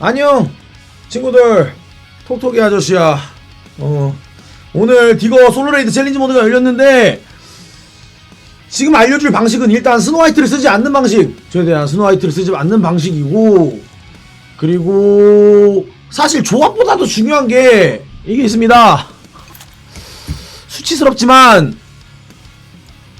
안녕 친구들. 톡톡이 아저씨야. 어 오늘 디거 솔로레이드 챌린지 모드가 열렸는데 지금 알려줄 방식은 일단 스노화이트를 쓰지 않는 방식 최대한 스노화이트를 쓰지 않는 방식이고 그리고 사실 조합보다도 중요한 게 이게 있습니다. 수치스럽지만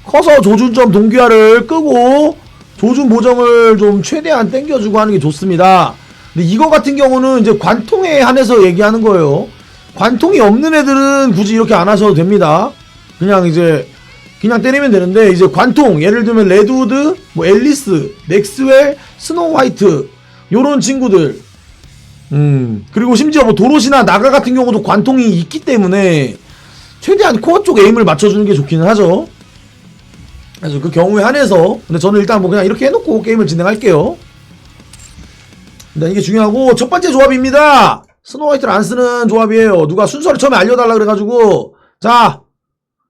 커서 조준점 동기화를 끄고 조준 보정을 좀 최대한 땡겨주고 하는 게 좋습니다. 근데 이거 같은 경우는 이제 관통에 한해서 얘기하는 거예요. 관통이 없는 애들은 굳이 이렇게 안 하셔도 됩니다. 그냥 이제 그냥 때리면 되는데 이제 관통 예를 들면 레드우드, 뭐 앨리스, 맥스웰, 스노우 화이트 요런 친구들 음 그리고 심지어 뭐 도로시나 나가 같은 경우도 관통이 있기 때문에 최대한 코어 쪽 에임을 맞춰주는 게 좋기는 하죠. 그래서 그 경우에 한해서 근데 저는 일단 뭐 그냥 이렇게 해놓고 게임을 진행할게요. 일단 이게 중요하고 첫 번째 조합입니다. 스노우화이트를 안 쓰는 조합이에요. 누가 순서를 처음에 알려달라 그래가지고 자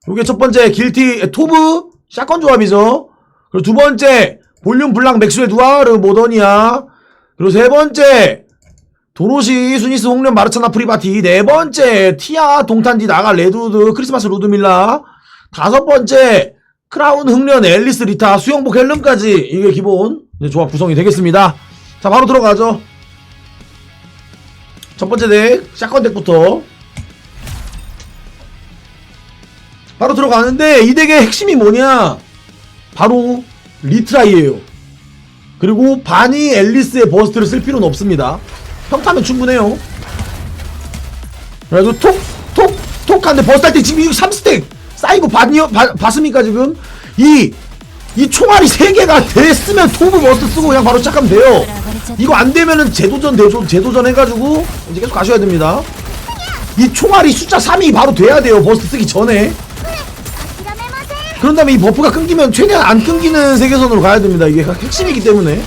요게 첫 번째 길티 토브 샷건 조합이죠. 그리고 두 번째 볼륨 블랑 맥스웰 두아르 모더니아 그리고 세 번째 도로시 수니스 홍련 마르차나 프리바티 네 번째 티아 동탄디 나가 레드우드 크리스마스 루드밀라 다섯 번째 크라운 흥련 앨리스 리타 수영복 헬름까지 이게 기본 조합 구성이 되겠습니다 자 바로 들어가죠. 첫 번째 덱 샷건 덱부터. 바로 들어가는데 이 덱의 핵심이 뭐냐? 바로 리트라이에요. 그리고 바니 앨리스의 버스트를 쓸 필요는 없습니다. 평타면 충분해요. 그래도 톡, 톡, 톡 하는데 버스 할때 지금 이거 3스택 쌓이고 봤니요? 봐- 봤습니까 지금? 이, 이 총알이 3개가 됐으면 토브 버스 쓰고 그냥 바로 시작하면 돼요 이거 안 되면은 재도전 대조, 재도전 해가지고 이제 계속 가셔야 됩니다 이 총알이 숫자 3이 바로 돼야 돼요 버스 쓰기 전에 그런 다음에 이 버프가 끊기면 최대한 안 끊기는 세계선으로 가야 됩니다 이게 핵심이기 때문에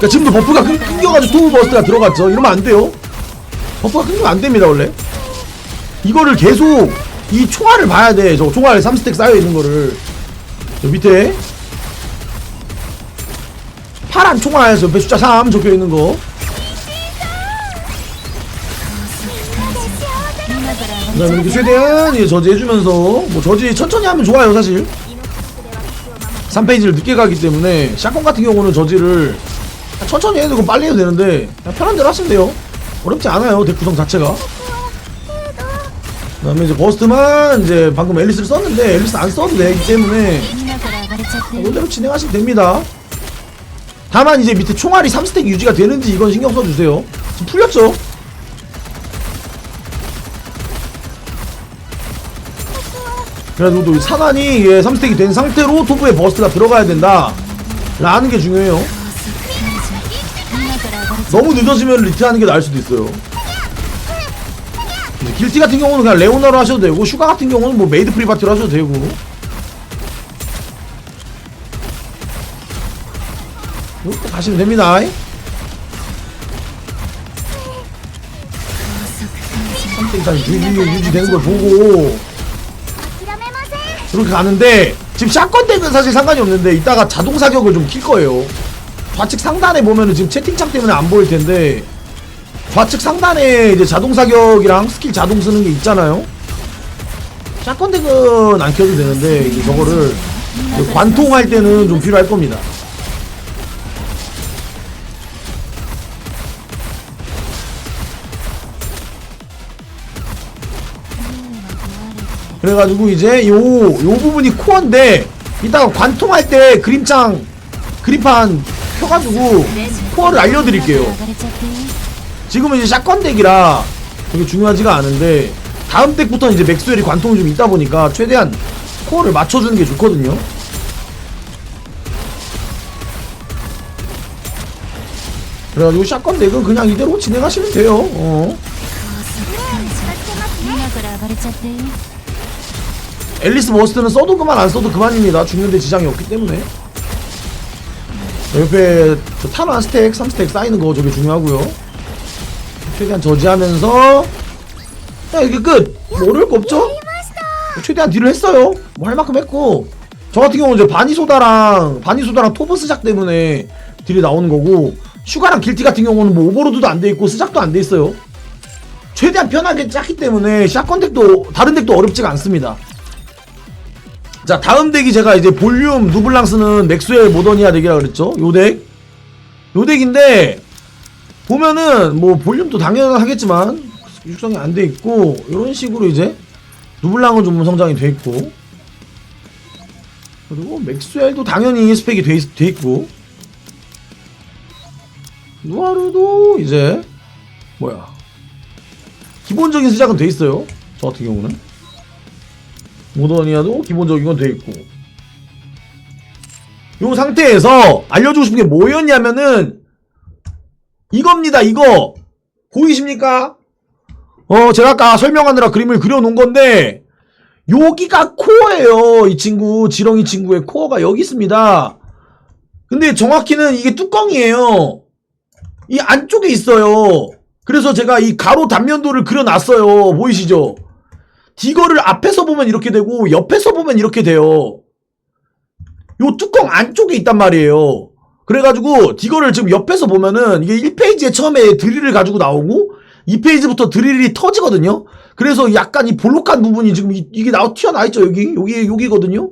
그러니까 지금도 버프가 끊, 끊겨가지고 토브 버스가 들어갔죠. 이러면 안 돼요. 버프가 끊기면 안 됩니다, 원래. 이거를 계속 이 총알을 봐야 돼. 저 총알 3스택 쌓여 있는 거를. 저 밑에 파란 총알 옆에 숫자 3 적혀 있는 거. 그다음에 이렇게 최대한 이제 저지 해주면서 뭐 저지 천천히 하면 좋아요, 사실. 3페이지를 늦게 가기 때문에 샷건 같은 경우는 저지를 천천히 해도 빨리 해도 되는데 편한 대로 하시면 돼요 어렵지 않아요 덱 구성 자체가 그 다음에 이제 버스트만 이제 방금 앨리스를 썼는데 앨리스 안 썼네 이 때문에. 아, 이대로 진행하시면 됩니다. 다만 이제 밑에 총알이 3스택 유지가 되는지 이건 신경 써주세요. 지금 풀렸죠? 그래도 또 사단이 예, 3스택이 된 상태로 토프에 버스트가 들어가야 된다. 라는 게 중요해요. 너무 늦어지면 리트하는 게 나을 수도 있어요. 길티 같은 경우는 그냥 레오나로 하셔도 되고 슈가 같은 경우는 뭐 메이드 프리바티로 하셔도 되고 이렇게 가시면 됩니다. 일단 유지, 유지되는 걸 보고 그렇게 가는데 지금 샷건 덱은 사실 상관이 없는데 이따가 자동 사격을 좀 킬 거예요. 좌측 상단에 보면은 지금 채팅창 때문에 안 보일 텐데 좌측 상단에 이제 자동 사격이랑 스킬 자동 쓰는 게 있잖아요. 샷건 덱은 안 켜도 되는데 이제 저거를 이제 관통할 때는 좀 필요할 겁니다. 그래가지고 이제 요, 요 부분이 코어인데 이따가 관통할 때 그림장 그림판 켜가지고 코어를 알려드릴게요 지금은 이제 샷건 덱이라 되게 중요하지가 않은데 다음 덱부터는 이제 맥스웰이 관통이 좀 있다 보니까 최대한 코어를 맞춰주는 게 좋거든요. 그래가지고 샷건 덱은 그냥 이대로 진행하시면 돼요. 어. 앨리스 머스트는 써도 그만 안 써도 그만입니다. 죽는데 지장이 없기 때문에. 옆에 저 탄화 스택, 3스택 쌓이는 거 저게 중요하고요. 최대한 저지하면서 야 이게 끝! 뭐 어려울 거 없죠? 뭐 최대한 딜을 했어요. 뭐 할 만큼 했고 저 같은 경우는 이제 바니소다랑 바니소다랑 토브 스작 때문에 딜이 나오는 거고 슈가랑 길티 같은 경우는 뭐 오버로드도 안 돼 있고 스작도 안 돼 있어요. 최대한 편하게 짰기 때문에 샷건 덱도 다른 덱도 어렵지가 않습니다. 자 다음 덱이 제가 이제 볼륨 누블랑스는 맥스웰 모더니아 덱이라 그랬죠. 요 덱. 요 덱인데 보면은 뭐 볼륨도 당연하겠지만 육성이 안 돼 있고 이런 식으로 이제 누블랑은 좀 성장이 돼 있고. 그리고 맥스웰도 당연히 스펙이 돼, 있, 돼 있고. 누아르도 이제 뭐야. 기본적인 시작은 돼 있어요. 저 같은 경우는. 모더니아도 기본적인 건 돼 있고. 요 상태에서 알려주고 싶은 게 뭐였냐면은 이겁니다 이거. 보이십니까? 어 제가 아까 설명하느라 그림을 그려놓은 건데 여기가 코어예요 이 친구. 지렁이 친구의 코어가 여기 있습니다. 근데 정확히는 이게 뚜껑이에요. 이 안쪽에 있어요. 그래서 제가 이 가로 단면도를 그려놨어요. 보이시죠? 디거를 앞에서 보면 이렇게 되고 옆에서 보면 이렇게 돼요. 요 뚜껑 안쪽에 있단 말이에요 그래가지고 디거를 지금 옆에서 보면은 이게 1페이지에 처음에 드릴을 가지고 나오고 2페이지부터 드릴이 터지거든요. 그래서 약간 이 볼록한 부분이 지금 이, 게 나와 튀어나 있죠 여기 여기 여기거든요.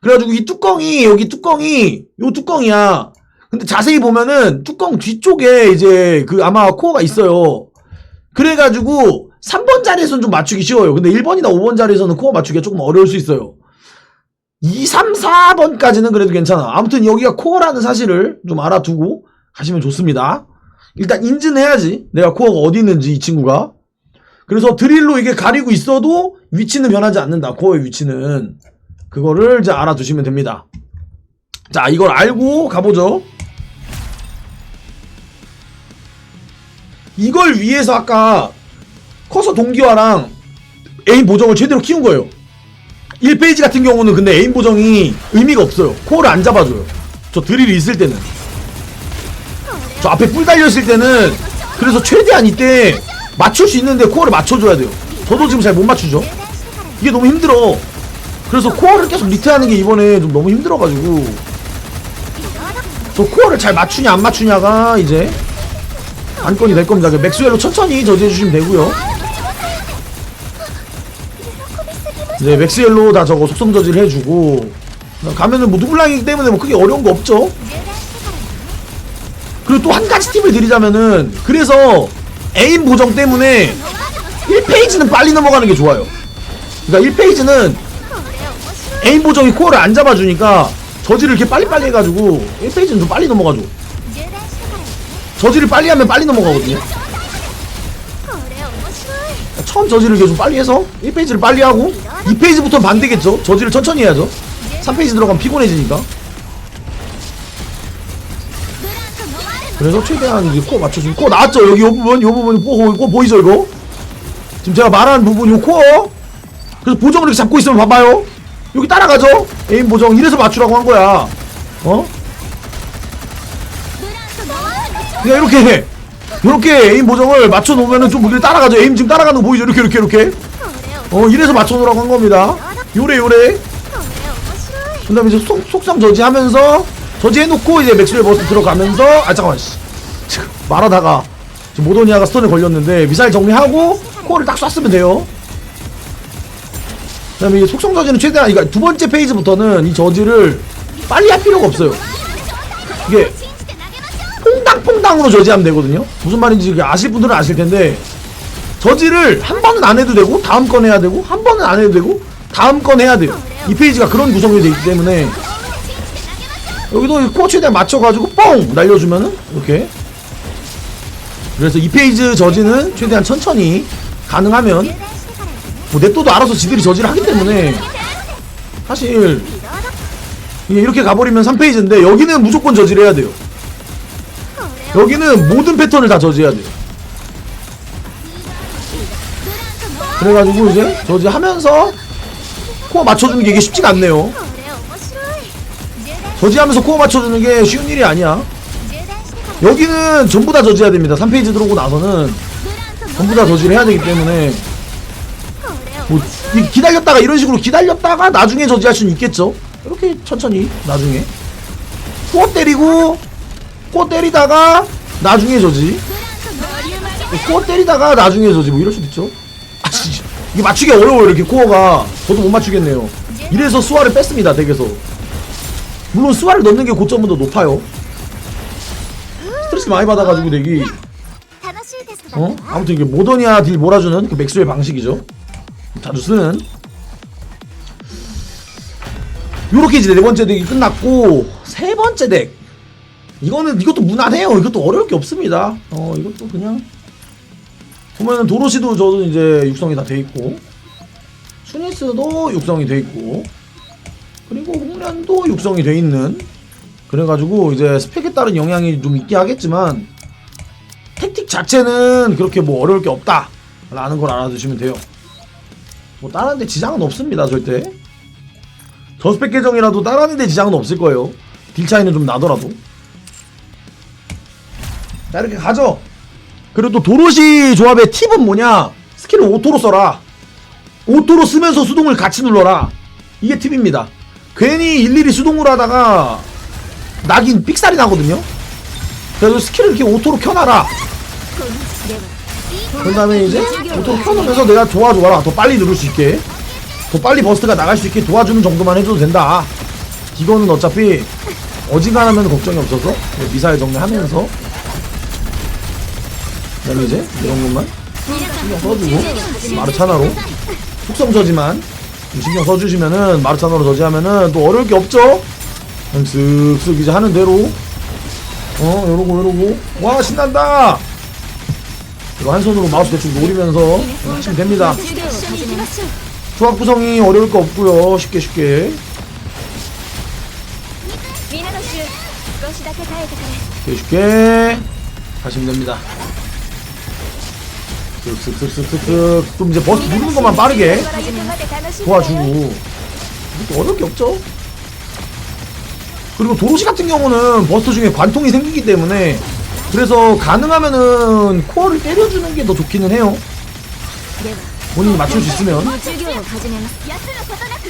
그래가지고 이 뚜껑이 여기 뚜껑이 요 뚜껑이야. 근데 자세히 보면은 뚜껑 뒤쪽에 이제 그 아마 코어가 있어요. 그래가지고 3번 자리에서는 좀 맞추기 쉬워요. 근데 1번이나 5번 자리에서는 코어 맞추기가 조금 어려울 수 있어요. 2, 3, 4번까지는 그래도 괜찮아. 아무튼 여기가 코어라는 사실을 좀 알아두고 가시면 좋습니다. 일단 인증해야지. 내가 코어가 어디 있는지 이 친구가. 그래서 드릴로 이게 가리고 있어도 위치는 변하지 않는다. 코어의 위치는. 그거를 이제 알아두시면 됩니다. 자, 이걸 알고 가보죠. 이걸 위해서 아까 커서 동기화랑 에임 보정을 제대로 키운 거예요. 1페이지 같은 경우는 근데 에임 보정이 의미가 없어요. 코어를 안 잡아줘요. 저 드릴이 있을 때는. 저 앞에 뿔 달려있을 때는 그래서 최대한 이때 맞출 수 있는데 코어를 맞춰줘야 돼요. 저도 지금 잘 못 맞추죠. 이게 너무 힘들어. 그래서 코어를 계속 리트하는 게 이번에 좀 너무 힘들어가지고 저 코어를 잘 맞추냐 안 맞추냐가 이제 안건이 될 겁니다. 그 맥스웰로 천천히 저지해주시면 되고요. 네, 맥스웰로 다 저거 속성 저지를 해주고 가면은 뭐 누블랑이기 때문에 뭐 크게 어려운 거 없죠. 그리고 또 한 가지 팁을 드리자면은 그래서 에임 보정 때문에 1페이지는 빨리 넘어가는 게 좋아요. 그러니까 1페이지는 에임 보정이 코어를 안 잡아주니까 저지를 이렇게 빨리빨리 해가지고 1페이지는 좀 빨리 넘어가죠. 저지를 빨리 하면 빨리 넘어가거든요. 처음 저지를 좀 빨리 해서 1페이지를 빨리 하고 2페이지부터 반대겠죠. 저지를 천천히 해야죠. 3페이지 들어가면 피곤해지니까. 그래서 최대한 이제 코어 맞춰주고 코어 나왔죠 여기 요 부분 요 부분 코, 코 보이죠 이거 지금 제가 말한 부분 요 코어 그래서 보정을 이렇게 잡고 있으면 봐봐요 여기 따라가죠 에임 보정 이래서 맞추라고 한 거야 어? 그냥 이렇게 해 이렇게 에임 보정을 맞춰 놓으면은 좀 이렇게 따라가죠. 에임 지금 따라가는 거 보이죠? 이렇게 이렇게 이렇게. 어 이래서 맞춰 놓으라고 한 겁니다. 요래 요래. 그 다음에 이제 속, 속성 저지하면서 저지해놓고 이제 맥스웰 버스 들어가면서 아 잠깐만 씨. 지금 말하다가 지금 모도니아가 스턴에 걸렸는데 미사일 정리하고 코어를 딱 쐈으면 돼요. 그 다음에 이제 속성 저지는 최대한 그러니까 두 번째 페이지부터는 이 저지를 빨리 할 필요가 없어요. 이게 퐁당퐁당으로 저지하면 되거든요. 무슨 말인지 아실 분들은 아실 텐데 저지를 한 번은 안 해도 되고 다음 건 해야 되고 한 번은 안 해도 되고 다음 건 해야 돼요. 이 페이지가 그런 구성이 되어 있기 때문에 여기도 최대한 맞춰가지고 뻥 날려주면은 이렇게. 그래서 이 페이지 저지는 최대한 천천히 가능하면 뭐 냅둬도 알아서 지들이 저지를 하기 때문에 사실 이렇게 가버리면 3페이지인데 여기는 무조건 저지를 해야 돼요 여기는 모든 패턴을 다 저지해야 돼요 그래가지고 이제 저지하면서 코어 맞춰주는 게 이게 쉽지가 않네요 저지하면서 코어 맞춰주는 게 쉬운 일이 아니야. 여기는 전부 다 저지해야 됩니다. 3페이지 들어오고 나서는 전부 다 저지를 해야 되기 때문에 뭐 이- 기다렸다가 이런 식으로 기다렸다가 나중에 저지할 수는 있겠죠. 이렇게 천천히 나중에 코어 때리고 꼬 때리다가 나중에 저지. 꼬 때리다가 나중에 저지. 뭐 이럴 수도 있죠. 아 진짜 이게 맞추기 어려워요 이렇게 코어가. 저도 못 맞추겠네요. 이래서 수화를 뺐습니다 덱에서. 물론 수화를 넣는 게 고점은 더 높아요. 스트레스 많이 받아가지고 덱이. 어? 아무튼 이게 모더니아 딜 몰아주는 그 맥스의 방식이죠. 자주 쓰는. 요렇게 이제 네 번째 덱이 끝났고 세 번째 덱. 이거는, 이것도 무난해요. 이것도 어려울 게 없습니다. 어, 이것도 그냥. 보면은 도로시도 저도 이제 육성이 다 돼 있고, 슈니스도 육성이 돼 있고, 그리고 홍련도 육성이 돼 있는. 그래가지고 이제 스펙에 따른 영향이 좀 있긴 하겠지만, 택틱 자체는 그렇게 뭐 어려울 게 없다 라는 걸 알아두시면 돼요 뭐 다른 데 지장은 없습니다 절대 저스펙 계정이라도 다른 데 지장은 없을 거예요 딜 차이는 좀 나더라도 자 이렇게 가죠 그리고 또 도로시 조합의 팁은 뭐냐 스킬을 오토로 써라 오토로 쓰면서 수동을 같이 눌러라 이게 팁입니다 괜히 일일이 수동으로 하다가 나긴 삑살이 나거든요 그래서 스킬을 이렇게 오토로 켜놔라. 그 다음에 이제 오토로 켜놓으면서 내가 도와줘라. 더 빨리 누를 수 있게. 더 빨리 버스트가 나갈 수 있게 도와주는 정도만 해줘도 된다. 이거는 어차피 어지간하면 걱정이 없어서 미사일 정리하면서 그다음에 이런 것만? 신경 써주고. 마르차나로. 속성 저지만. 신경 써주시면은 마르차나로 저지하면은 또 어려울 게 없죠? 그냥 쓱쓱 이제 하는 대로. 어 요러고 요러고. 와 신난다! 이거 한 손으로 마우스 대충 노리면서 하시면 됩니다. 조합 구성이 어려울 거 없고요. 쉽게 쉽게. 쉽게 쉽게 하시면 됩니다. 쓱쓱쓱쓱쓱쓱 좀 이제 버스 누르는 것만 빠르게 도와주고. 이것도 어려울 게 없죠? 그리고 도로시 같은 경우는 버스 중에 관통이 생기기 때문에 그래서 가능하면은 코어를 때려주는 게 더 좋기는 해요. 본인이 맞출 수 있으면.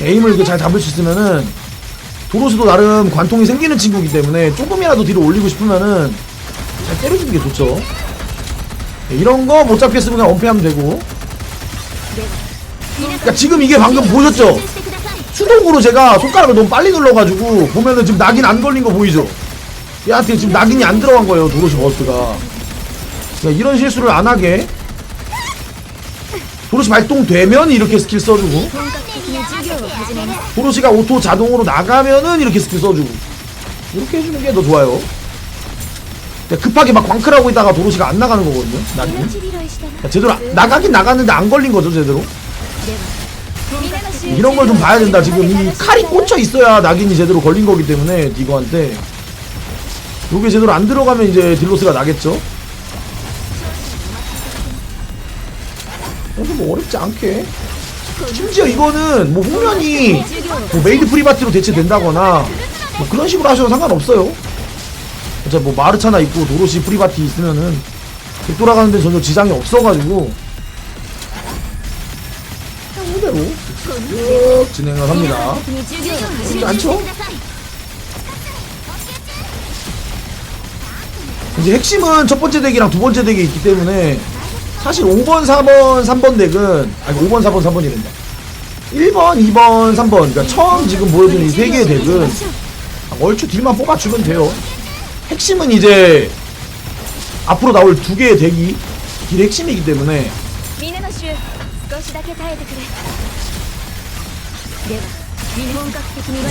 에임을 잘 잡을 수 있으면은 도로시도 나름 관통이 생기는 친구이기 때문에 조금이라도 뒤로 올리고 싶으면은 잘 때려주는 게 좋죠. 네, 이런 거 못 잡겠으면 그냥 엄폐하면 되고. 그러니까 지금 이게 방금 보셨죠? 수동으로 제가 손가락을 너무 빨리 눌러가지고 보면은 지금 낙인 안 걸린 거 보이죠? 얘한테 지금 낙인이 안 들어간 거예요 도로시 버스가. 이런 실수를 안 하게. 도로시 발동되면 이렇게 스킬 써주고. 도로시가 오토 자동으로 나가면은 이렇게 스킬 써주고. 이렇게 해주는 게 더 좋아요. 급하게 막 광클하고 있다가 도로시가 안 나가는 거거든요 나중에. 야, 제대로 나가긴 나갔는데 안 걸린 거죠 제대로? 이런 걸 좀 봐야 된다. 지금 이 칼이 꽂혀 있어야 낙인이 제대로 걸린 거기 때문에 니거한테. 요게 제대로 안 들어가면 이제 딜로스가 나겠죠? 어, 그래서 뭐 어렵지 않게. 심지어 이거는 뭐 홍련이 뭐 메이드 프리바티로 대체된다거나 뭐 그런 식으로 하셔도 상관없어요. 진짜 뭐 마르차나 있고 도로시 프리바티 있으면은 그 돌아가는데 전혀 지장이 없어가지고 상대로 쭉 진행을 합니다. 근데 안 쳐? 이제 핵심은 첫 번째 덱이랑 두 번째 덱이 있기 때문에 사실 5번, 4번, 3번 덱은 아니 5번, 4번, 3번이 된다. 1번, 2번, 3번 그러니까 처음 지금 보여드린 이 3개의 덱은 얼추 딜만 뽑아주면 돼요. 핵심은 이제 앞으로 나올 두 개의 대기 딜의 핵심이기 때문에.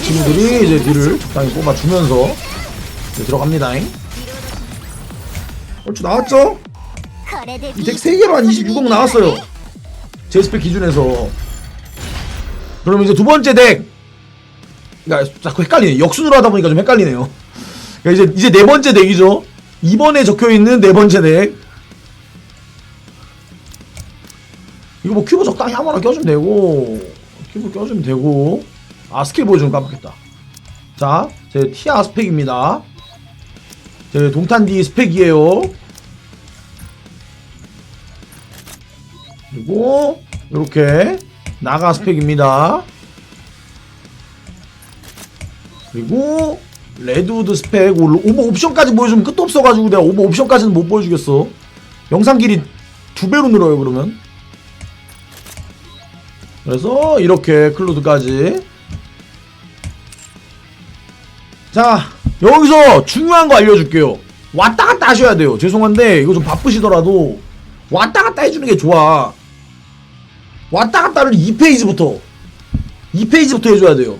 친구들이 이제 딜을 적당히 뽑아주면서 이제 들어갑니다잉 얼추 나왔죠? 이덱 3개로 한 26억 나왔어요. 제 스펙 기준에서. 그러면 이제 두 번째 덱. 그러니까 자꾸 헷갈리네. 역순으로 하다 보니까 좀 헷갈리네요. 그러니까 이제 이제 네 번째 덱이죠. 2번에 적혀 있는 네 번째 덱. 이거 뭐 큐브 적당히 아무나 껴주면 되고 큐브 껴주면 되고 아 스킬 보여주는 거 깜빡했다. 자, 제 티아 스펙입니다. 제 동탄디 스펙이에요. 그리고 이렇게 나가 스펙입니다. 그리고 레드우드 스펙 오- 오버 옵션까지 보여주면 끝도 없어가지고 내가 오버 옵션까지는 못 보여주겠어. 영상 길이 두 배로 늘어요 그러면. 그래서 이렇게 클로드까지. 자 여기서 중요한 거 알려줄게요. 왔다 갔다 하셔야 돼요. 죄송한데 이거 좀 바쁘시더라도 왔다 갔다 해주는 게 좋아. 왔다 갔다를 2페이지부터 2페이지부터 해줘야 돼요.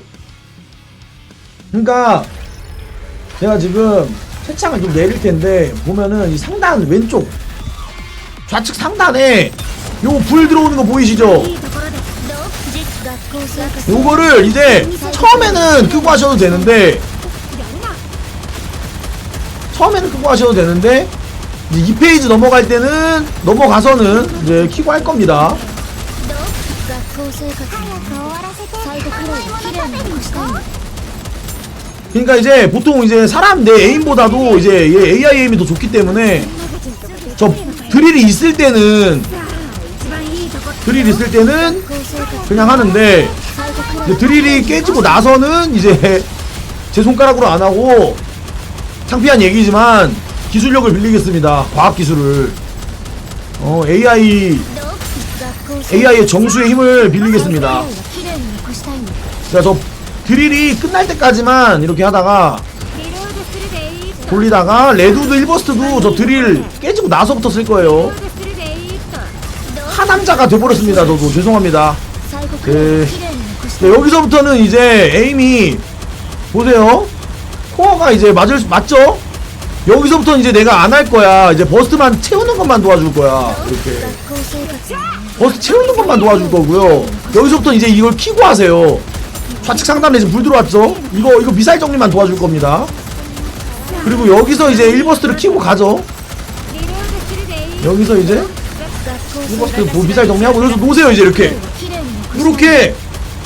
그러니까 제가 지금 채창을 좀 내릴 텐데 보면은 이 상단 왼쪽 좌측 상단에 요 불 들어오는 거 보이시죠? 요거를 이제 처음에는 끄고 하셔도 되는데 처음에는 끄고 하셔도 되는데 이제 2페이지 넘어갈 때는 넘어가서는 이제 키고 할 겁니다. 그러니까 이제 보통 이제 사람 내 애인보다도 이제 AI 에임이 더 좋기 때문에 저 드릴이 있을 때는 드릴 있을 때는 그냥 하는데 드릴이 깨지고 나서는 이제 제 손가락으로 안 하고 창피한 얘기지만 기술력을 빌리겠습니다. 과학 기술을 어 AI AI의 정수의 힘을 빌리겠습니다. 자, 저 드릴이 끝날 때까지만 이렇게 하다가 돌리다가 레드우드 1버스트도 저 드릴 깨지고 나서부터 쓸 거예요. 하남자가 돼버렸습니다 저도. 죄송합니다. 네. 네, 여기서부터는 이제 에임이 보세요. 코어가 이제 맞을 수, 맞죠? 여기서부터 이제 내가 안 할 거야. 이제 버스트만 채우는 것만 도와줄 거야 이렇게. 버스트 채우는 것만 도와줄 거고요. 여기서부터 이제 이걸 키고 하세요. 좌측 상단에 지금 불 들어왔죠? 이거 이거 미사일 정리만 도와줄 겁니다. 그리고 여기서 이제 1버스를 키고 가죠? 여기서 이제 1버스 뭐 미사일 정리하고 여기서 놓으세요 이제 이렇게. 이렇게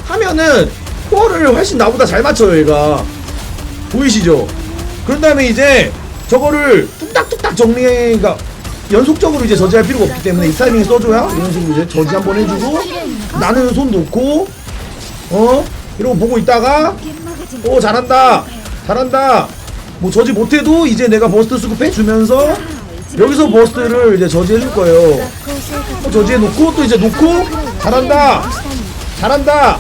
하면은 코어를 훨씬 나보다 잘 맞춰요 얘가. 보이시죠? 그런 다음에 이제 저거를 뚝딱뚝딱 정리가 연속적으로 이제 저지할 필요가 없기 때문에 이 타이밍에 써줘야 이런 식으로 이제 저지 한번 해주고 나는 손 놓고 어? 이러고 보고 있다가 오 잘한다. 잘한다. 뭐 저지 못해도 이제 내가 버스트 수급 해주면서 여기서 버스트를 이제 저지해줄 거예요. 어, 또 저지해놓고 또 이제 놓고 잘한다. 잘한다.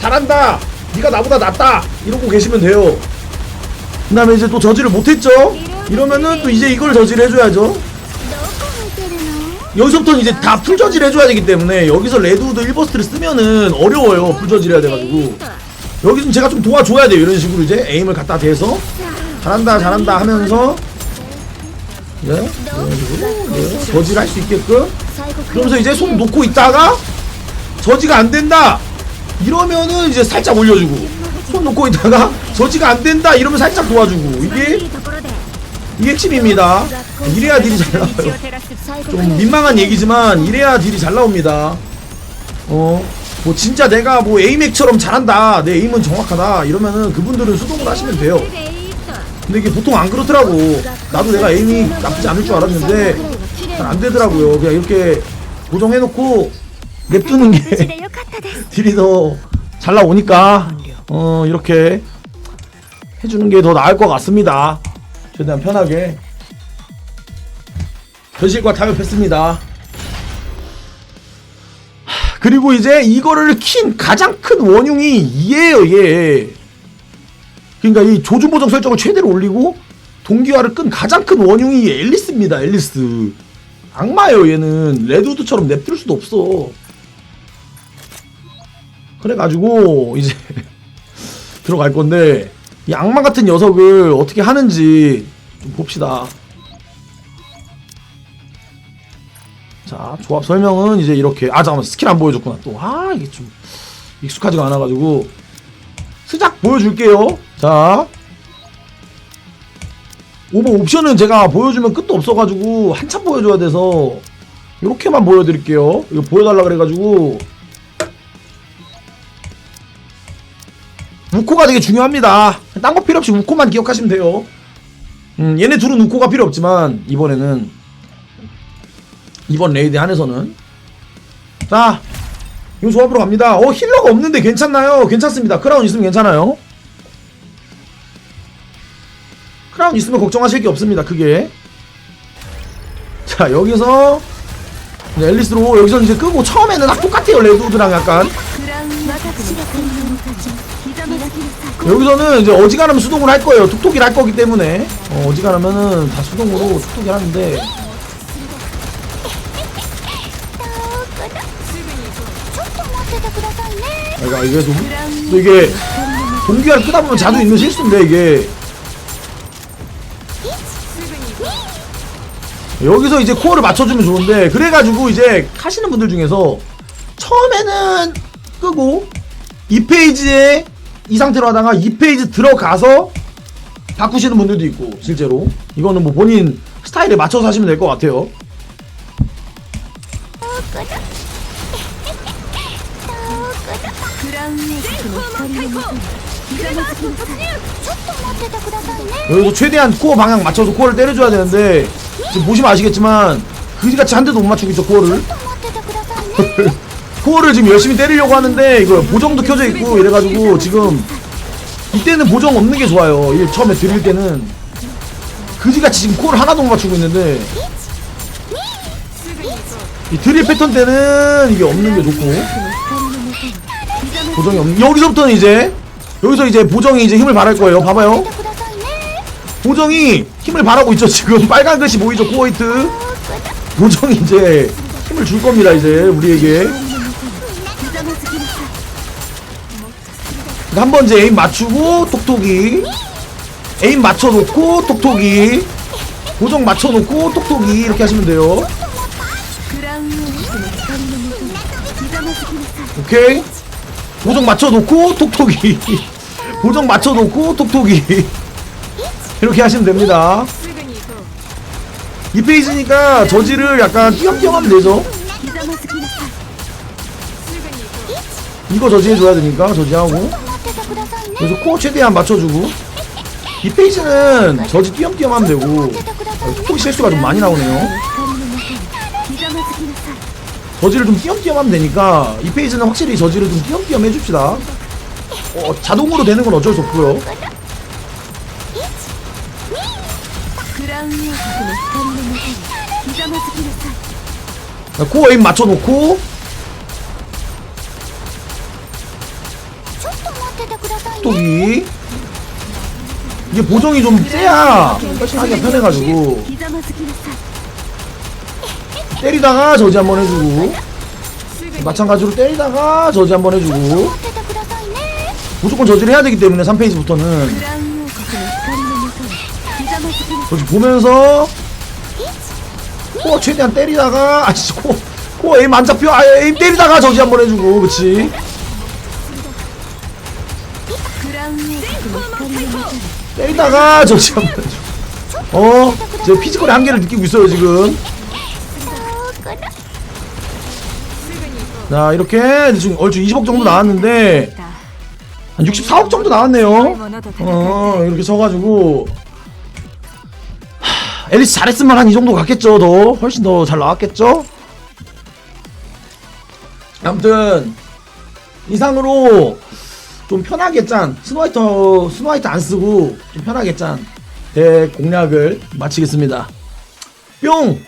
잘한다. 네가 나보다 낫다. 이러고 계시면 돼요. 그 다음에 이제 또 저지를 못했죠. 이러면은 또 이제 이걸 저지를 해줘야죠. 여기서부터는 이제 다 풀저질 해줘야 되기 때문에 여기서 레드우드 1버스트를 쓰면은 어려워요 풀저질 해야 돼가지고. 여기 좀 제가 좀 도와줘야 돼요 이런 식으로 이제 에임을 갖다 대서. 잘한다 잘한다 하면서. 네, 이런 식으로 네, 네. 저질 할 수 있게끔. 그러면서 이제 손 놓고 있다가 저지가 안 된다! 이러면은 이제 살짝 올려주고. 손 놓고 있다가 저지가 안 된다! 이러면 살짝 도와주고. 이게 이게 칩입니다. 이래야 딜이 잘 나와요. 좀 민망한 얘기지만 이래야 딜이 잘 나옵니다. 어뭐 진짜 내가 뭐 에이맥처럼 잘한다. 내 에임은 정확하다. 이러면은 그분들은 수동으로 하시면 돼요. 근데 이게 보통 안 그렇더라고. 나도 내가 에임이 나쁘지 않을 줄 알았는데 잘 안되더라고요. 그냥 이렇게 고정해놓고 냅두는 게 딜이 더 잘 나오니까 어 이렇게 해주는 게 더 나을 것 같습니다. 최대한 편하게 현실과 타협했습니다. 하, 그리고 이제 이거를 킨 가장 큰 원흉이 얘예요 얘. 그러니까 이 조준 보정 설정을 최대로 올리고 동기화를 끈 가장 큰 원흉이 앨리스입니다 앨리스. 악마예요 얘는 레드우드처럼 냅둘 수도 없어. 그래가지고 이제 들어갈 건데 이 악마 같은 녀석을 어떻게 하는지 좀 봅시다. 자 조합 설명은 이제 이렇게 아 잠깐만 스킬 안 보여줬구나 또 아 이게 좀 익숙하지가 않아가지고 슬쩍 보여줄게요. 자 오버 옵션은 제가 보여주면 끝도 없어가지고 한참 보여줘야 돼서 이렇게만 보여드릴게요. 이거 보여달라 그래가지고 우코가 되게 중요합니다. 딴 거 필요 없이 우코만 기억하시면 돼요. 음, 얘네 둘은 우코가 필요 없지만 이번에는 이번 레이드 한에서는 자, 이 조합으로 갑니다. 어 힐러가 없는데 괜찮나요? 괜찮습니다. 크라운 있으면 괜찮아요. 크라운 있으면 걱정하실 게 없습니다 크게 자 여기서 이제 앨리스로 여기서 이제 끄고 처음에는 딱 똑같아요 레드우드랑 약간 여기서는 이제 어지간하면 수동으로 할 거예요. 툭툭이를 할 거기 때문에. 어, 어지간하면은 다 수동으로 툭툭이를 하는데. 아이가 이게 좀 이게 동기화를 끄다 보면 자주 있는 실수인데 이게. 여기서 이제 코어를 맞춰주면 좋은데 그래가지고 이제 하시는 분들 중에서 처음에는 끄고 이 페이지에 이 상태로 하다가 이 페이지 들어가서 바꾸시는 분들도 있고 실제로. 이거는 뭐 본인 스타일에 맞춰서 하시면 될 것 같아요. 여기서 최대한 코어 방향 맞춰서 코어를 때려줘야 되는데 지금 보시면 아시겠지만 그지같이 한 대도 못 맞추고 있어 코어를. 코어를 지금 열심히 때리려고 하는데 이거 보정도 켜져 있고 이래가지고 지금 이때는 보정 없는 게 좋아요. 이 처음에 드릴 때는. 그지같이 지금 코를 하나도 못 맞추고 있는데. 이 드릴 패턴 때는 이게 없는 게 좋고. 보정이 없는 여기서부터는 이제 여기서 이제 보정이 이제 힘을 발할 거예요. 봐봐요. 보정이 힘을 발하고 있죠 지금. 빨간 글씨 보이죠 코어이트? 보정이 이제 힘을 줄 겁니다 이제 우리에게. 한 번 이제 에임 맞추고 톡톡이. 에임 맞춰놓고 톡톡이. 고정 맞춰놓고 톡톡이. 이렇게 하시면 돼요. 오케이. 고정 맞춰놓고 톡톡이. 고정 맞춰놓고 톡톡이. 이렇게 하시면 됩니다. 이 페이지니까 저지를 약간 띄엄띄엄 하면 되죠. 이거 저지해줘야 되니까 저지하고. 네. 그래서 코어 최대한 맞춰주고. 이 페이지는 저지 띄엄띄엄 하면 되고 폭 실수가 좀 많이 나오네요. 저지를 좀 띄엄띄엄 하면 되니까 이 페이지는 확실히 저지를 좀 띄엄띄엄 해줍시다. 어, 자동으로 되는 건 어쩔 수 없고요. 코어 에임 맞춰놓고 똑똑이? 이게 보정이 좀 쎄야 하기가 편해가지고. 때리다가 저지 한번 해주고. 마찬가지로 때리다가 저지 한번 해주고. 무조건 저지를 해야 되기 때문에 3페이지부터는. 저지 보면서. 코 최대한 때리다가 아 진짜 코, 코 에임 안 잡혀. 아 에임 때리다가 저지 한번 해주고 그치? 때리다가 저지 한번 어? 제 피지컬의 한계를 느끼고 있어요 지금. 자 이렇게 지금 얼추 20억 정도 나왔는데 한 64억 정도 나왔네요. 어 이렇게 쳐가지고. 하, 앨리스 잘했으면 한 이 정도 갔겠죠 더. 훨씬 더 잘 나왔겠죠? 아무튼 이상으로 좀 편하게 짠. 스노화이터 스노화이터 안 쓰고 좀 편하게 짠. 대공략을 마치겠습니다. 뿅